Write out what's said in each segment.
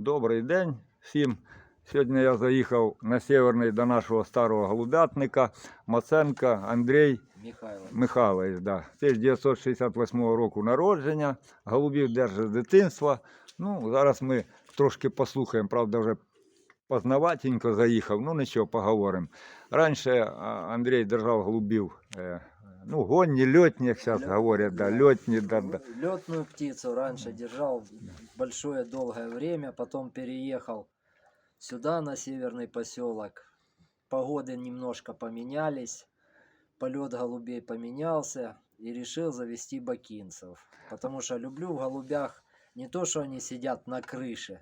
Добрий день всім. Сьогодні я заїхав на северний до нашого старого голубятника Маценка Андрій Михайло. Михайлович. Да. 1968 року народження. Голубів держить з дитинства. Ну, зараз ми трошки послухаємо, правда, вже познаватенько заїхав, ну нічого, поговоримо. Раніше Андрій держав голубів, е, ну, гонні, льотні, як зараз Лё- говорять, да, да. льотні, да, да. Летную птицу раньше держал большое долгое время, потом переехал сюда, на северный поселок. Погоды немножко поменялись, полет голубей поменялся и решил завести бакинцев. Потому что люблю в голубях не то, что они сидят на крыше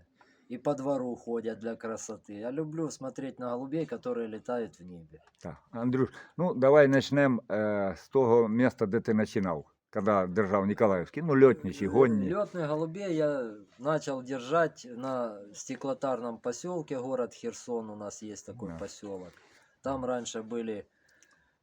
и по двору ходят для красоты. Я люблю смотреть на голубей, которые летают в небе. Так, Андрюш, ну давай почнемо е, з того міста, де ти починав, коли держав Ніколаївський, ну льотні чи гонні. Летных голубей я начал держать на стеклотарном поселке, город Херсон у нас есть такой Да. поселок. Там раньше были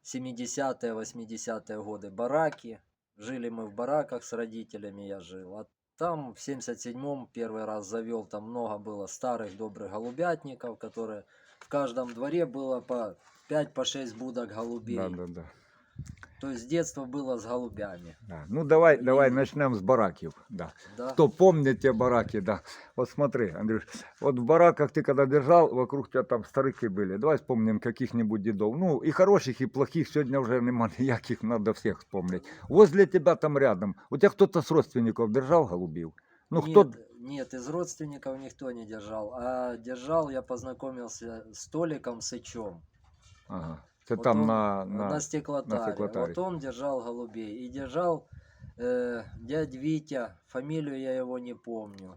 70-е, 80-е годы бараки. Жили мы в бараках с родителями, я жил. А там в 77-м первый раз завел, там много было старых добрых голубятников, которые в каждом дворе было по 5 по 6 будок голубей. Да, да, да. То есть детство было с голубями. Да. Ну давай, І- давай почнемо з бараків. Да. Да? Кто помнит те бараки, да. Вот смотри, Андрюш, вот в бараках ты когда держал, вокруг тебя там старики были. Давай вспомним каких-нибудь дедов. Ну, и хороших, и плохих сегодня уже нема ніяких, надо всех вспомнить. Возле тебя там рядом, у тебя кто-то с родственников держал голубів? Ну, нет, кто... нет, из родственников никто не держал. А держал, я познакомился с Толиком Сычом. Ага. Це Вот там он на, на, на... стеклотаре. стеклотаре. Вот он держал голубей. И держал э, дядь Витя, фамилию я его не помню.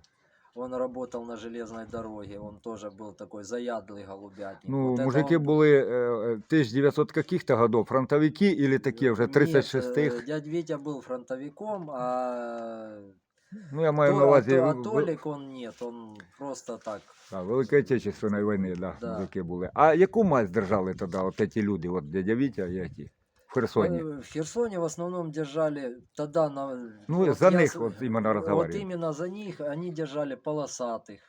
Он работал на железной дороге, он тоже был такой заядлый голубятник. Ну, Вот это мужики он- були е, е, 1900 каких-то годов, фронтовики или такі вже Нет, 36-х? э, дядь Витя был фронтовиком, а, Ну, я маю То- на а увазі То- а в- в- Толик он нет, он просто так. а, Великої Отечественної війни, да, Да. мужики були. А яку мазь держали тоді, от ці люди, от дядя Вітя і ті, в Херсоні? Э, В Херсоне в основном держали тогда на. Ну, за я них с- вот именно Вот разговариваю. именно за них они держали полосатых,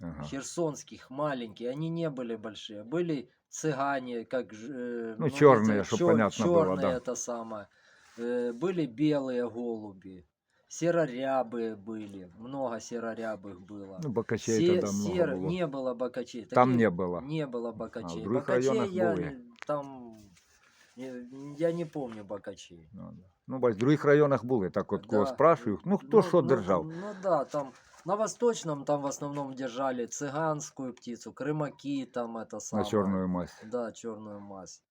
Ага. херсонских, маленькие. Они не были большие. Были цыгане, как ж- э, Ну, эти чёрные, чтоб чёр- понятно было, чёрные да. это самое. Э, Были белые голуби, серорябые были, много серорябых было. Ну, бакачей Се- тоді много сер- було. Не было бакачей. Там не було. Не было бакачей. А в других бакачей районах я були? не- там я не помню бакачей. Ну, да. ну, бач, в других районах були, так от кого Да. спрашиваю, ну хто Ну, що ну, держав? Ну да, там на восточном там в основном держали цыганскую птицу, крымаки там это На самое. чорну мазь. Да, черную мазь.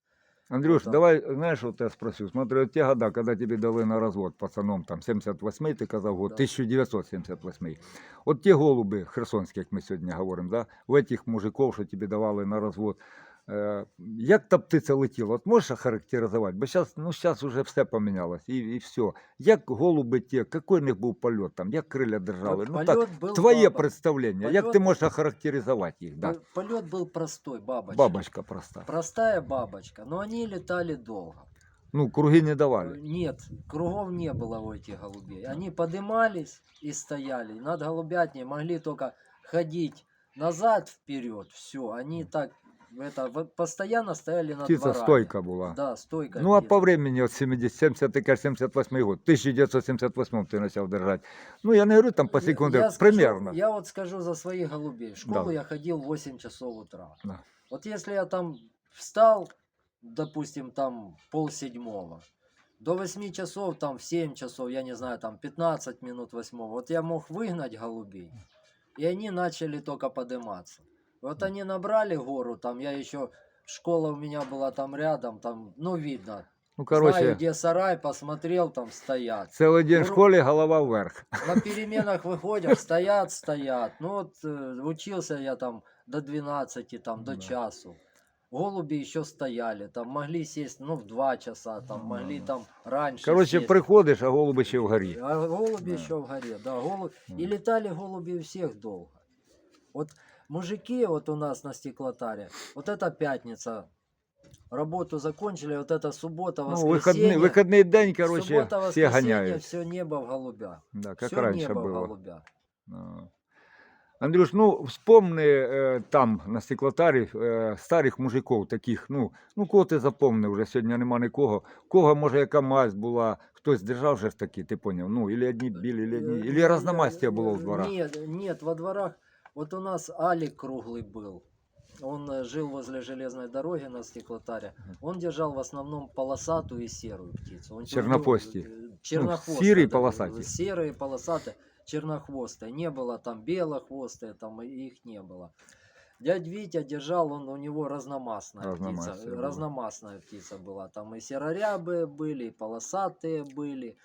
Андрюш, да. давай, знаєш, вот я спросил, смотри, от те года, коли тебе дали на развод пацаном, там 78-й, ты казав год, Да. 1978 От ті голуби херсонські, як ми сьогодні говоримо, да, в этих мужиков, що тебе давали на розвод, е, як та птиця летіла? От можеш охарактеризувати? Бо зараз, ну, зараз вже все помінялось, і, і все. Як голуби ті, який в них був польот там, як криля держали? Вот Ну так, полет был твоє баба- представлення, як Польот- ти можеш охарактеризувати їх? Да? П- Полет был простой, бабочка. Бабочка проста. Простая бабочка, но они летали долго. Ну, круги не Э, давали. Нет, кругов не было у этих голубей. Они подымались и стояли. Над голубятней могли только ходить назад, вперед. Все, они так это вот постоянно стояли над Птиця дворами. стойка була. Да, стойка. Ну, а птица. по времени, от 70, 70 ты кажешь, 78 год, 1978 ты начал держать. Ну, я не говорю там по Я- секунде, я скажу- примерно. я вот скажу за своих голубей. В школу Да. я ходил в 8 часов утра. Да. Вот если я там встал, допустим, там пол седьмого, до 8 часов, там в 7 часов, я не знаю, там 15 минут восьмого, вот я мог выгнать голубей, и они начали только подниматься. Вот они набрали гору, там я еще, школа у меня была там рядом, там, ну, видно, Ну, знаю, короче, где сарай, посмотрел, там стоят. целый день в Ну, школе, голова вверх. На переменах выходят, стоят, стоят. Ну вот э, учился я там до 12, там до Да. часу. Голуби еще стояли, там могли сесть, ну, в 2 часа, там Ну, могли да. там раньше Короче, сесть. приходишь, а голуби ще вгорі. А голуби Да. еще в горе, да, голубь. И Мгм. летали голуби у всех долго. Вот мужики вот у нас на стеклотаре, вот это пятница, работу закончили, вот это суббота, Ну, воскресенье. выходный, выходный день, короче, суббота, все воскресенье, гоняют. все небо в голубях. Да, как все раньше небо в было. голубях. Ну. Андрюш, ну вспомни е, там на стеклотарі е, старих мужиків таких, ну, ну кого ти запомнив, вже сьогодні нема нікого. Кого, може, яка мазь була, хтось держав же ж таки, ти поняв? Ну, ілі одні білі, ілі одні, Э, ілі я- разномастя було в дворах. Нет, нет, во дворах. Вот у нас Алик Круглый был. Он жил возле железной дороги на стеклотаре. Он держал в основном полосатую и серую птицу. Он Чернопостий. э, чернохвостая, серый и да, полосатый. Серые, полосатые, чернохвостые. Не было там белохвостые, там их не было. Дядь Витя держал, он у него разномастная Разномастая птица. была. Разномастная птица была. Там и серорябые были, и полосатые были.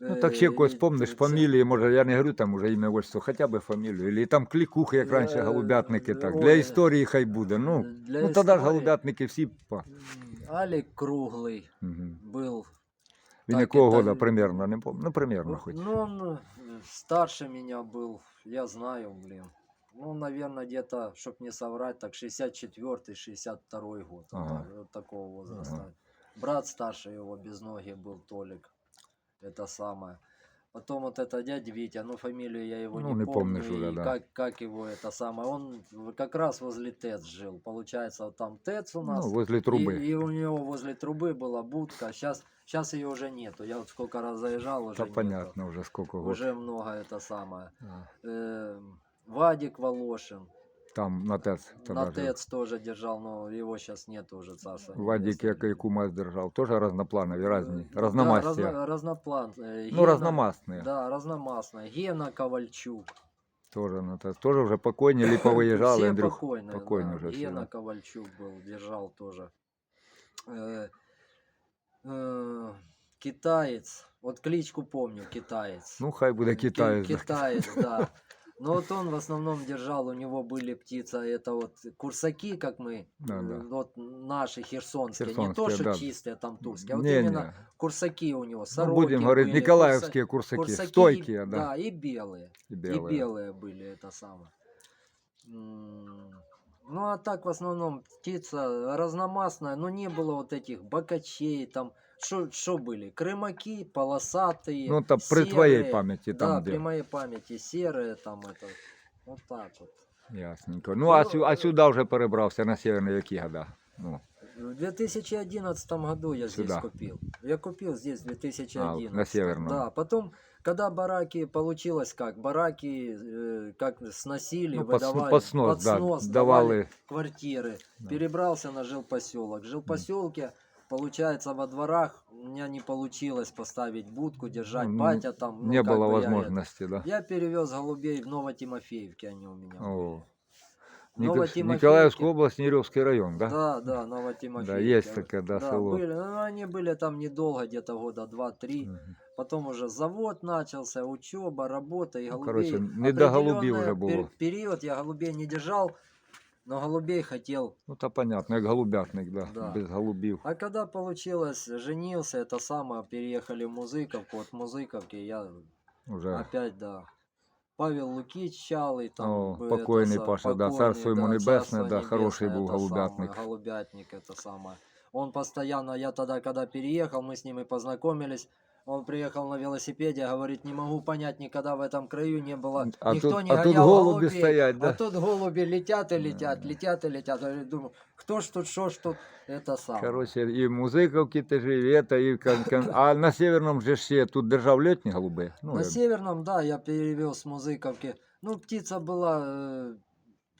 Ну, так ще Э, когось помниш, ц- фамілії, може, я не говорю там уже ім'я отчество, хоча б фамілію. Ілі там клікухи, як раніше, Е, голубятники, так. Для ой, історії хай буде. Ну, для ну тоді ж історії. голубятники всі. По... М, Алик Круглый Угу. был. Він Так, якого это- года примерно, не помню. Ну, примерно хоч. Ну, он э, старше меня был, я знаю, блин. Ну, наверное, где-то, чтоб не соврать, так 64-й, 62-й год. вот Ага. так, вот такого возраста. Брат старший его без ноги был, Толик. Это самое. Потом вот это дядя Витя, ну фамилию я его Ну, не, не помню. помнишь уже, и да. как, как его это самое. Он в- как раз возле ТЭЦ жил. Получается, вот там ТЭЦ у нас. Ну, возле труби. И, и у него возле трубы была будка. Сейчас, сейчас ее уже нету. Я вот сколько раз заезжал, уже Та нету. понятно вже скільки год. Уже много это самое. А, Эм, Вадик Волошин. Там на ТЕЦ. тоді На жив. ТЭЦ тоже держал, но его сейчас нету уже царства. Вадик, небесное. як яку мазь держав, теж разнопланові, Э, різні, да, разномастя. разно- разноплан. э, Ну, Гена- разномастні. Да, разномастная. Гена Ковальчук. Теж на ТЕЦ. Теж вже покойні, лі повиїжджали, Все Андрюх. покойные, покойні да. вже всі, Гена да. Ковальчук был, держал тоже. Э, э, китаец. Вот кличку помню, китаец. Ну, хай буде Ки- китаєць. Китаец, да. Но вот он в основном держал, у него были птица, это вот курсаки, как мы, Да, да. вот наши херсонские, не то, Херсонские, что да. чистые там турские, а вот Не, именно не. курсаки у него, Ну, сороки будем говорить, были, николаевские курсаки, курсаки, стойкие, да. да. и белые, И и белые. белые были, это самое. Ну, а так, в основном, птица разномастная, но не было вот этих бокачей, там, что были? Крымаки, полосатые, Ну, там при твоей серые. памяти, Да, там при де. моей памяти серые там это. Вот так вот. Ясненько. Ну, а, Ну, сю, а сюди вже перебрався на северний які года? Ну, В 2011 году я здесь Сюда. купил. Я купил здесь в 2011. А, на Северном. Да, потом, когда бараки, получилось как, бараки э, как сносили, ну под, с- выдавали, под снос, под да, снос давали. квартиры. Да. Перебрался на жилпоселок. В жилпоселке, получается, во дворах у меня не получилось поставить будку, держать. Ну, Батя там, ну, Не было бы я возможности, да. Я перевез голубей в Новотимофеевке, они у меня. О. Ну, Новотимофеевке. Николаевская область, Неревский район, да? Да, да, Новотимофеевка. Да, есть такое, да, село. Были, но они были там недолго, где-то года два-три. Мгм. Потом уже завод начался, учеба, работа и Ну, голубей. короче, не до голубей уже было. пер- период я голубей не держал, но голубей хотел. Ну, та понятно, як голубятник, да, Да. без голубів. А когда получилось, женился, это самое, переехали в Музыковку, от Музыковки я Уже. опять, да. Павел Лукич Чалый, там О, бы покойный са- Паша, да, царство ему небесное, царство да, хороший небесное, был это голубятник. самое, голубятник, это самое. Он постоянно, я тогда, когда переехал, мы с ним и познакомились, он приехал на велосипеде, говорит, не могу понять, никогда в этом краю не было, А никто тут, не а тут гонял голуби голубей, стоять, а да? тут голуби летят и летят, Да. летят и летят. Я думаю, кто ж тут, что ж тут, это самое. Короче, і музиковки теж, і это, і кон, кон... А на Северному же ще тут держав льотні голуби? Ну, На я- Северном, да, я перевез с Музыковки. Ну, птица была, э,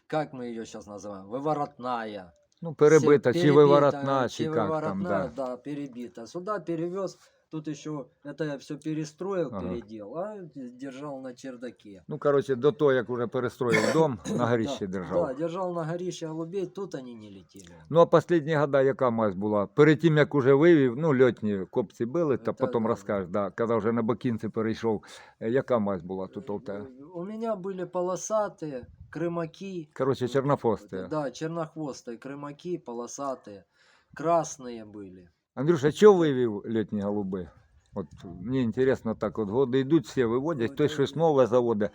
как мы ее сейчас называем, выворотная. ну перебита, Все чи перебита, виворотна, чи чи як там, выворотная, да. да, перебита. Сюда перевез, тут еще, это я все перестроил, Ага. передел, а держал на чердаке. Ну, короче, до того, як уже перестроїв дом, на горищі да, держав. Да, держал на горище голубей, тут они не летели. Ну, а останні года яка мазь була? Перед тим, як уже вивів, ну, льотні копці били, та Та потім да. розкажеш, да, коли вже на бокінці перейшов, е, яка мазь була тут у тебе? У меня были полосатые, крымаки. Короче, чернофости. Да, чернохвостые, крымаки, полосатые. Красные были. Андрюша, що вивів літні голуби? От мені інтересно, так от годи йдуть, всі виводять, Ой, хтось та- щось нове заводить.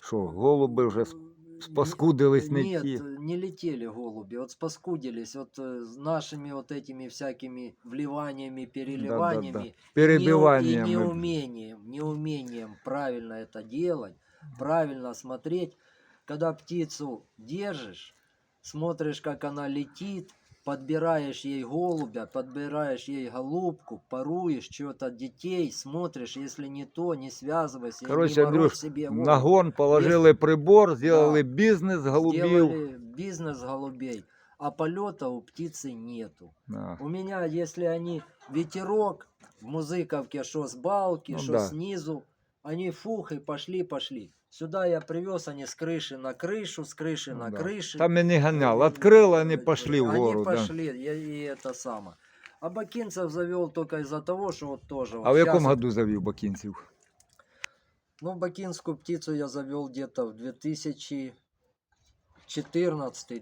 Що, голуби вже с- спаскудились не Нет, ті. не летели голуби, вот спаскудились вот э, с нашими вот этими всякими вливаниями, переливаниями. перебиваннями. И неумением, неумением правильно это делать, правильно смотреть. когда птицу держишь, смотришь, как она летит, подбираешь ей голубя, подбираешь ей голубку, паруешь что-то детей, смотришь, если не то, не связывайся, и Короче, не морочь Андрюш, себе голову. Нагон положили прибор, зробили бізнес з голубів. Сделали бизнес голубей, а полета у птицы нету. Да. У меня, если они ветерок, в музыковке, что с балки, Ну что да. снизу, они фух и пошли, пошли. Сюда я привез, они с крыши на крышу, с крыши Ну на да. крышу. Там і не ганяв. Открили, вони пішли вгору. Они Да. пошли, я, и это самое. А бакинцев завел только из-за того, что вот тоже. А вот в щас якому вот- году завів бакінців? Ну, бакинскую птицу я завел где-то в 2014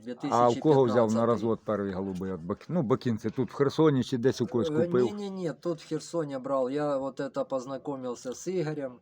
2015 А у кого взяв на розвод перший голуби? От бак... Ну, бакінці тут в Херсоні чи десь у когось купив. Не-не-не, тут в Херсоне брал. Я вот это познакомился с Игорем.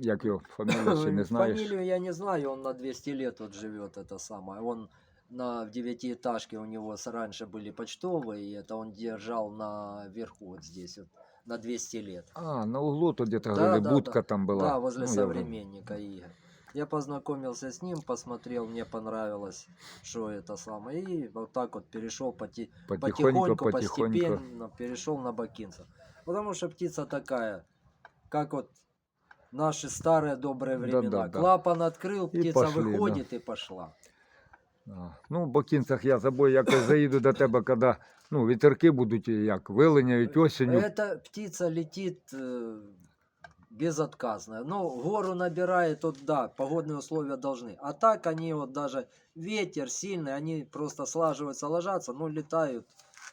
Як його фамілію ще не знаєш? Фамилию я не знаю, он на 200 лет тут живет, это самое. Он на в девятиэтажке у него с- раньше были почтовые, и это он держал наверху вот здесь вот на 200 лет. А, на углу то где-то Да, говорили, да, будка да. там была. Да, возле Ну, я вже- современника Игоря. Я познакомился с ним, посмотрел, мне понравилось, что это самое. И вот так вот перешел поти- Потихоньку, потихоньку, потихоньку. постепенно перешел на бакинцев. Потому что птица такая, как вот наши старые добрые времена. Да-да-да. Клапан открыл, И птица пошли, да. выходит и пошла. А, Ну, в бакінцях я забою якось заїду до тебе, коли ну, вітерки будуть як вилиняють осінню. Эта птица летит э, безотказно. Ну, гору набирает, вот да, погодные условия должны. А так они вот даже ветер сильный, они просто слаживаются, ложатся, ну, летают.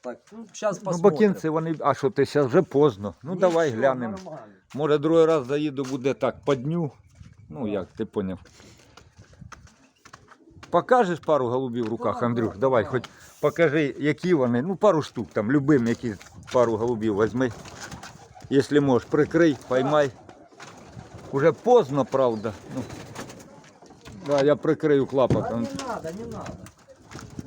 Так, ну, сейчас Ну, бакінці вони. А що ти зараз вже поздно? Ну давай глянемо. Може, другий раз заїду, буде так по дню. Ну Да. як, ти поняв. Покажеш пару голубів в руках, Да, Андрюх? да, Давай, да. хоч покажи, які вони. Ну, пару штук там, любим, які пару голубів візьми. Якщо можеш, прикрий, поймай. Уже поздно, правда. Ну, да, я прикрию клапотом. не надо, не надо.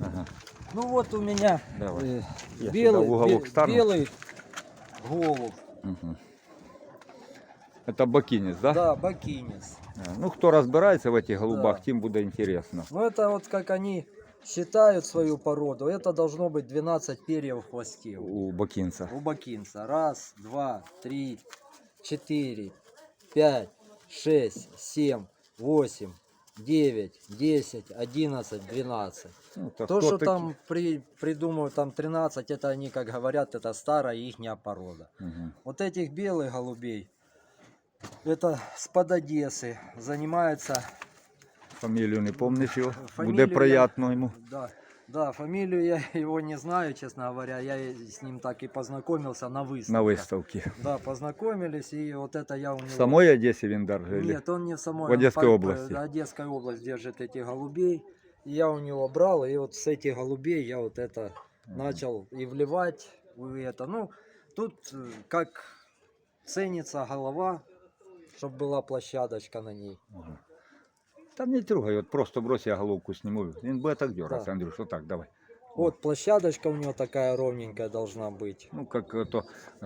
Ага, Ну вот у меня э, Я белый, сюда в уголок бе- стану. белый голубь. Угу. Это бакинец, да? Да, бакинец. А, Ну, хто розбирається в этих голубах, Да. тим буде інтересно. Ну это вот как они считают свою породу. Это должно быть 12 перьев в хвосте. У бакинця. У бакинца. Раз, два, три, четыре, пять, шесть, семь, восемь, девять, десять, одиннадцать, двенадцать. Ну, та То, хто что такі? там при, придумывают, там 13, это они, как говорят, это старая ихняя порода. Мгм. Вот этих белых голубей, это с-под Одессы, занимается... Фамілію не помниш його? Фамілію Буде я- приємно йому. Да, да, фамилию я его не знаю, честно говоря. Я и с ним так и познакомился на выставке. На виставці. Да, познакомились, и вот это я у него... В самой Одесі він держить? Нет, он не в самой. В он Одесской по- по- области? Одесская область держит этих голубей. И я у него брал, и вот с этих голубей я вот это начал и вливать в это. Ну, тут э, как ценится голова, чтобы была площадочка на ней. Ага. Та не трогай, от просто брось, я головку сниму. Він буде так дергатися, Да. Андрюш, отак, давай. Вот площадочка у него такая ровненькая должна быть. Ну, как, это,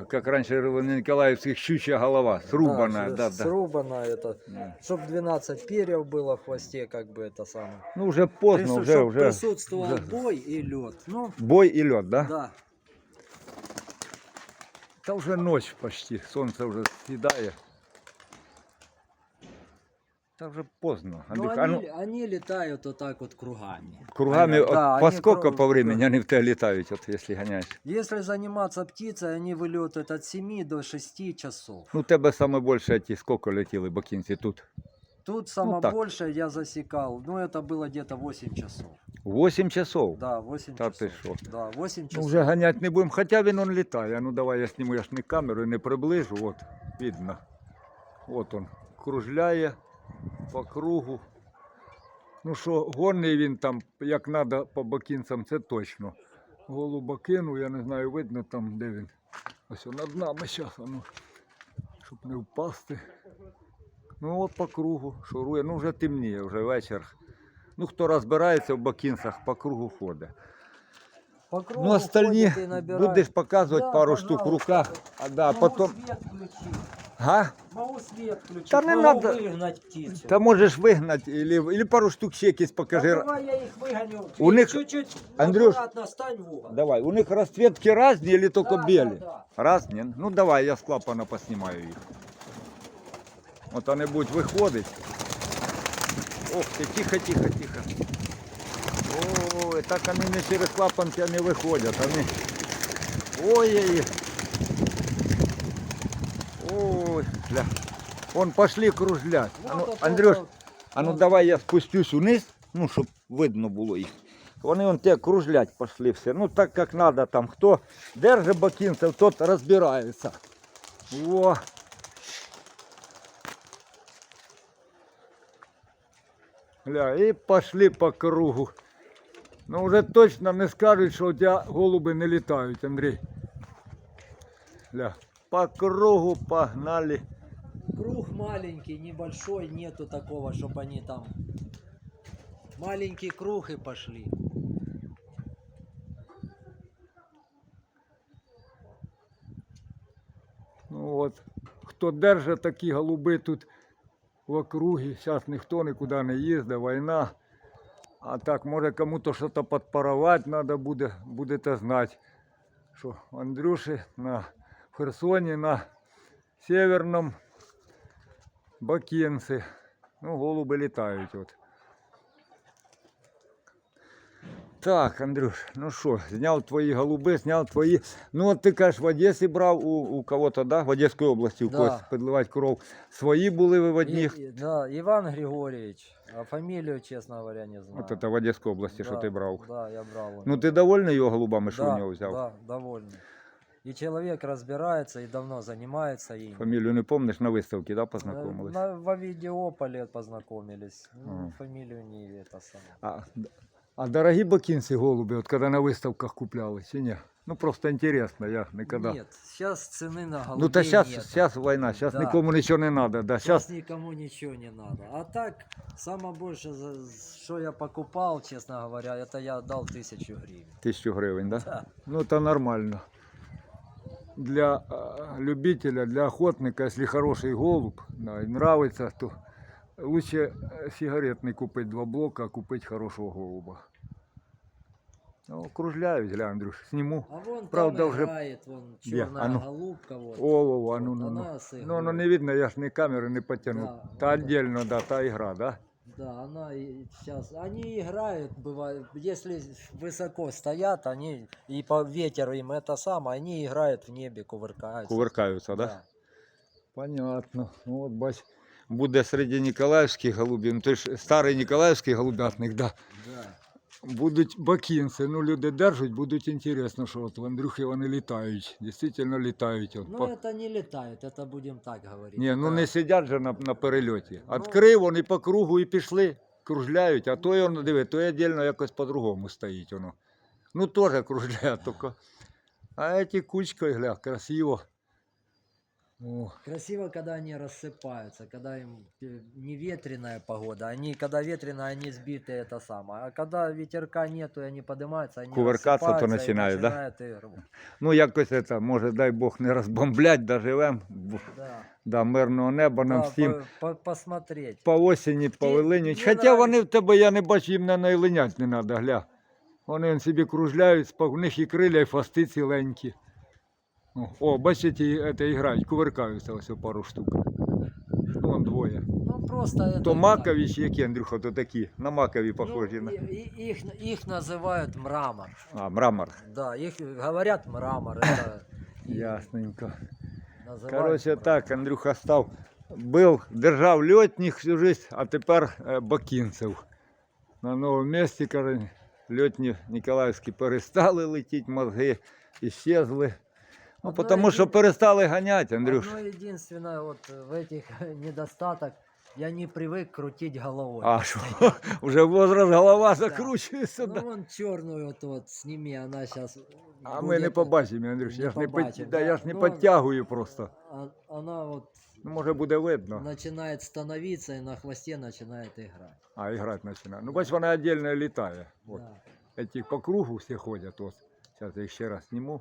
как раньше говорили, на Николаевских щучья голова, срубанная, да, да. Срубанная это. Да. Чтоб 12 перьев было в хвосте, как бы это самое. Ну, вже поздно, Прису- вже, чтоб вже. присутствовал вже. бой и лед. Ну, Бой і льот, да? да. Та вже ніч почти, сонце вже сідає. Та вже поздно. Ну, Андрюх, а ну, они, они летают вот так вот кругами. кругами, Они- от, да, по они сколько кру- по времени они в тебе летають, от, якщо ганяєш? Если заниматься птицей, они вылетают от 7 до 6 часов. Ну, у тебе саме більше ті, скільки летіли бакінці тут? Тут самое так. большее я засекал, ну это было где-то 8 часов. 8 часов. Да, 8 Та часов. ти що? Да, 8 Ну, часов. вже ганяти не будемо, хоча він он літає. Ну давай я зніму, я ж не камеру не приближу, от, видно. От он кружляє по кругу. Ну що, гонний він там, як треба по бакінцям, це точно. Голуба кинув, я не знаю, видно там, де він. Ось над нами зараз, ну, щоб не впасти. Ну от по кругу шурує, ну вже темніє, вже вечір. Ну хто розбирається в бакінцях, по кругу ходить. По кругу Ну, остальні будеш показувати Да, пару штук в руках, а да, Ну, потім. свет включи. Га? Могу свет включить, Да не могу надо. выгнать птицу. Та можеш вигнати, или, или пару штук ще якісь Да покажи. давай я их выгоню. У Ты них- чуть-чуть Андрюш, аккуратно стань в угол. Давай, у них расцветки разные или только Да, белые? да, Разні? Ну давай, я з клапана поснімаю їх. От вони будуть виходити. Ох ти, тихо, тихо, тихо. Ой, так вони не через клапан тебе не виходять. Вони... Ой-ой. Ой, гля. Вон пошли кружлять. Вот А ну, это Андрюш, вот. а ну Вот. давай я спустюсь вниз, ну, щоб видно було їх. Вони вон те кружлять пошли все. Ну так як треба там. Хто держить бакінців, тот розбирається. О. Гля, і пошли по кругу. Ну вже точно не скажуть, що у тебе голуби не літають, Андрій. Гля, По кругу погнали. Круг маленький, небольшой, нету такого, чтобы они там... Маленький круг и пошли. Ну от, хто держить такі голуби тут в округі, зараз ніхто нікуди не їздить, війна. А так, може кому-то щось підпарувати треба буде, будете знати, що Андрюші на в Херсоні на Северному Бакінці. Ну, голуби літають. От. Так, Андрюш, ну що, зняв твої голуби, зняв твої. Ну, от ти кажеш, в Одесі брав у, у кого-то, да? в Одеській області у Да. когось підливати кров. Свої були ви в одних. И- и- да, Иван Григорьевич. А фамилию, честно говоря, не знаю. От це в Одеській області, що ти брав. Да, я брал. у Ну ти довольний його голубами, що да, у нього взяв? Да, довольный. И человек разбирается и давно занимается им. Фамілію не пам'ятаєш, на виставці, да, Э, познайомились? На, во Видеополе познакомились. Ну, Ага. Фамилию не это самое. А, д- а дорогі бакінці голуби, от коли на виставках купляли, чи ні? Ну просто інтересно, я ніколи. Нет, сейчас цены на голубей Ну та зараз, нету. зараз війна, зараз Да. нікому нічого не треба. Да. Сейчас Зараз никому ничего не надо. А так, самое больше, за- что я покупал, честно говоря, это я отдал тысячу гривен. тисячу гривень, да? Да. Ну это нормально. Для э, любителя, для охотника, если хороший голубь, да, и нравится, то лучше э, сигаретный купить два блока, а купить хорошего голуба. Ну, кружляють, гля, Андрюш, сниму. А вон Правда, там уже- играет, вон Где? черная А ну. голубка. Вот. О, о, о, а ну, Вот ну, ну. она Ну, сыграла. ну не видно, я ж не камеры не потяну. Да, та вот отдельно, да, та игра, да? Да, она сейчас. Они играют, бывает, если высоко стоят, они и по ветер им это самое, они играют в небе, кувыркаются. Кувыркаються, да? Понятно. Ну, от бач, буде серед Ніколаївських голубів, ну той ж старий Ніколаївський голубятник, да. Да. Будуть бакінці, ну люди держать, будуть інтересно, що от в Андрюхи вони літають, дійсно літають. От, Ну по- это не летает, это будем так говорить. Ні, ну Это- не сидять же на, на перельоті. Ну. Відкрив вони по кругу і пішли, кружляють, а той, воно, диви, той віддільно якось по-другому стоїть воно. Ну теж кружляє тільки. А ці кучкою, гля, красиво. О, Красиво, когда они рассыпаются, когда им э, не ветреная погода, они, когда ветреная, они сбиты, это самое. А когда ветерка нету, и они поднимаются, они Кувыркаться, то рассыпаются и начинают, да? начинают игру. Ну, якось це, може, дай Бог, не розбомблять, доживем. Бо- Да. Да, мирного неба нам Да, всім. по- по- посмотреть. По осені, по Ті- вилинють. мені Хоча нравиться. вони в тебе, я не бачу, їм не найлинять не треба, гля. Вони он собі кружляють, спа- в них і криля, і фасти ціленькі. О, О бачите, це грають, кувиркаються ось о пару штук. Ну, вон двоє. Ну просто это... То так. макові чи які, Андрюха, то такі. На макові похожі. Ну, на... и- и- их, их называют мрамор. А, мрамор. Да, их говорят мрамор. Это их Ясненько. называют Коротше, мрамор. так, Андрюха став. Був, держав льотних всю жизнь, а тепер е, бакінцев. На новому місці, каже, льотні Ніколаївські перестали летіти, мозги іщезли. Ну, Одно тому що єдине- перестали ганяти, Андрюш. Одно единственное, вот в этих недостаток, я не привык крутить головой. А що, вже возраст голова закручується. Ну да. вон черную вот, вот сними, она сейчас. А ми не побачимо, Андрюш. не Я ж не, побачимо, під... да, да. я ж не Ну, підтягую просто. Она вот Ну, може буде видно. начинает становиться и на хвосте начинает играть. А, грати починає. Ну, бач, вона віддільно літає. От. Да. Эти по кругу всі ходять. От. Зараз я їх ще раз зніму.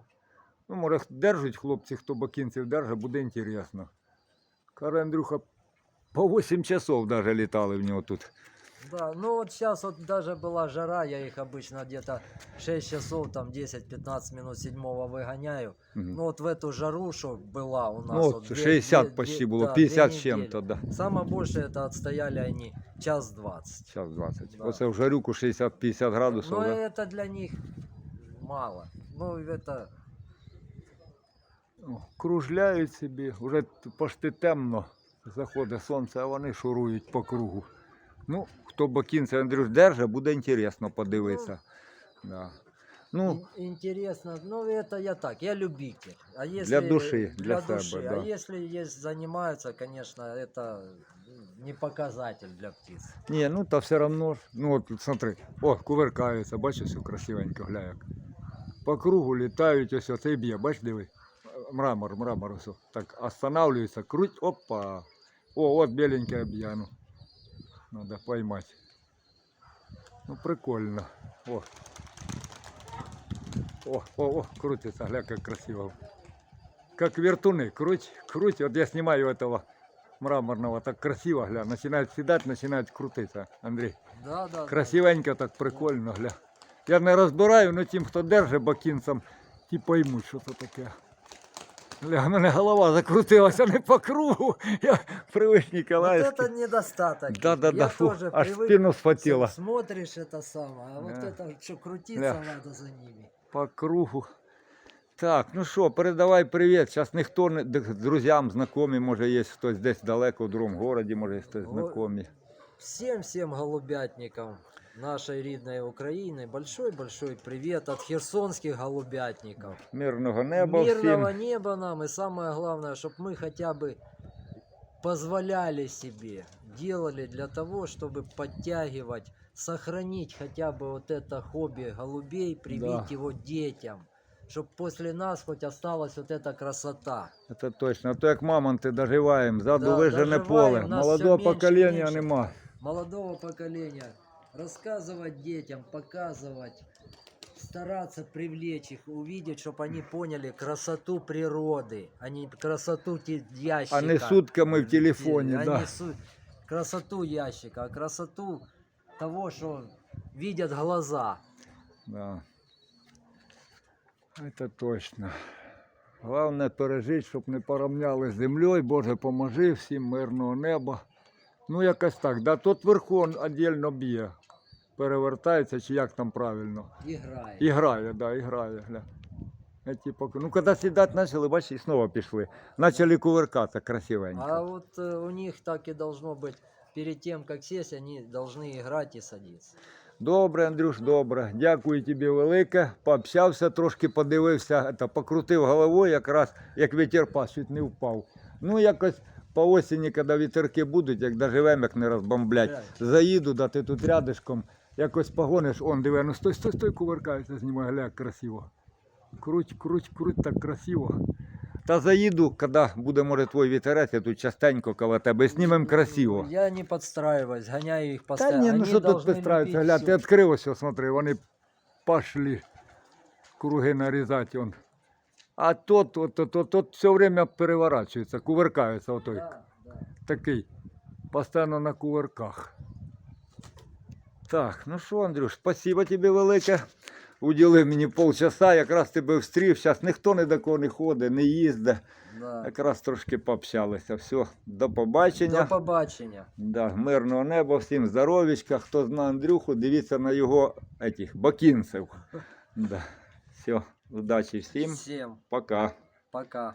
Ну, може, держать хлопці, хто бакінців держить, буде інтересно. Каже, Андрюха, по 8 часов даже літали в нього тут. Да, ну вот сейчас вот даже была жара, я их обычно где-то 6 часов, там 10-15 минут седьмого выгоняю. Мгм. Ну вот в эту жару, что была у нас. Ну, вот от две- 60 две- почти две- було, да, две 50 з недели. чим-то, да. Самое больше это отстояли они час 20. Час 20. Да. Оце в жарюку 60-50 градусів. Но да. это для них мало. Ну это О, Кружляють собі, вже почти темно. Заходить сонце, а вони шурують по кругу. Ну, хто бокінця Андрюш держить, буде інтересно подивитися. Да. Ну, ин- интересно. Ну это я так, я любитель. А если души, для для себя, души. да. А если есть занимаются, конечно, это не показатель для птиц. ні, ну та все одно ж. Ну от смотри, о, кувиркаються, бачиш, все красивенько, гля як. По кругу літають, ось оце б'є, бач, диви. Мрамор, мрамор, ось. о. Так останавливается, круть, опа. О, от беленькая б'є, ну. Надо поймать. Ну, прикольно. О. О, о, о, крутится, гля, как красиво. Как вертуны, круть, круть. Вот я снимаю этого мраморного, так красиво, гля, начинает седать, начинает крутиться, Андрей. Да, да. да. Красивенько, так прикольно, гля. Я не розбираю, але тим, хто держить бакінцем, ті поймуть, що це таке. Гля, в мене голова закрутилася не по кругу. Я привик Вот Ніколаївський. это недостаток. Да, да, Я да, фу, тоже аж привык, спину с- схватило. Смотришь это самое, а вот Да. это что крутиться Бля. надо за ними. По кругу. Так, ну що, передавай привіт. Зараз ніхто не д- друзям, знайомі, може є хтось десь далеко в другому городі, може є хтось Ой. знайомі. Всем-всем голубятникам нашей рідной Украины большой-большой привет от херсонских голубятников. Мирного неба Мирного всім. неба нам и самое главное, чтобы мы хотя бы позволяли себе, делали для того, чтобы подтягивать, сохранить хотя бы вот это хобби голубей, привить Да. его детям, чтобы после нас хоть осталась вот эта красота. Це точно. А то як мамонти доживаємо, ззаду Да, вижене доживаємо, поле. нас Молодого все менше, покоління менше. нема. молодого поколения рассказывать детям, показывать, стараться привлечь их, увидеть, чтобы они поняли красоту природы, а не красоту те- ящика. А не сутками в телефоне, а да. не су- красоту ящика, а красоту того, что видят глаза. Да. Это точно. Головне пережити, щоб не поравняли з землею. Боже, поможи всім мирного неба. Ну, якось так. Да, тот верхон віддільно б'є. Перевертається, чи як там правильно. Играет. І грає, да, і грає. Гля. Эти пок- Ну, коли сідати почали, бачиш, і знову пішли. Почали кувыркатися красивенько. А вот э, у них так и должно быть. Перед тем, как сесть, они должны играть и садиться. Добре, Андрюш, добре. Дякую тобі велике. Пообщався, трошки подивився, та, покрутив головою, якраз як вітер пас, чуть не впав. Ну, якось по осені, коли вітерки будуть, як доживемо, як не розбомблять. Реально. Заїду, да ти тут рядишком, якось погониш, он диви, ну стой, стой, стой, кувыркається, знімай, гля, як красиво. Круть, круть, круть, так красиво. Та заїду, коли буде, може, твій вітерець, я тут частенько коло тебе, знімемо красиво. Я не подстраиваюсь, гоняю их Та постоянно. ні, ну Они що тут должны підстраються, любить гля, всё. ти відкрив ось, ось, смотри, вони пошли круги нарізати. Он. А тот, тот, тот, тот, тот все время переворачується, кувыркається отой. Да, да. Такий. Постійно на кувырках. Так, ну що, Андрюш, спасибо тобі велике. Уділив мені полчаса, якраз тебе встрів. Зараз ніхто ні до кого не ходить, не їздить. Да. Якраз трошки пообщалися. Все, до побачення. До побачення. Да, мирного неба, всім здоровічка. Хто знає Андрюху, дивіться на його этих, бакінців. Да. Все, удачі всім. Всем Пока. пока.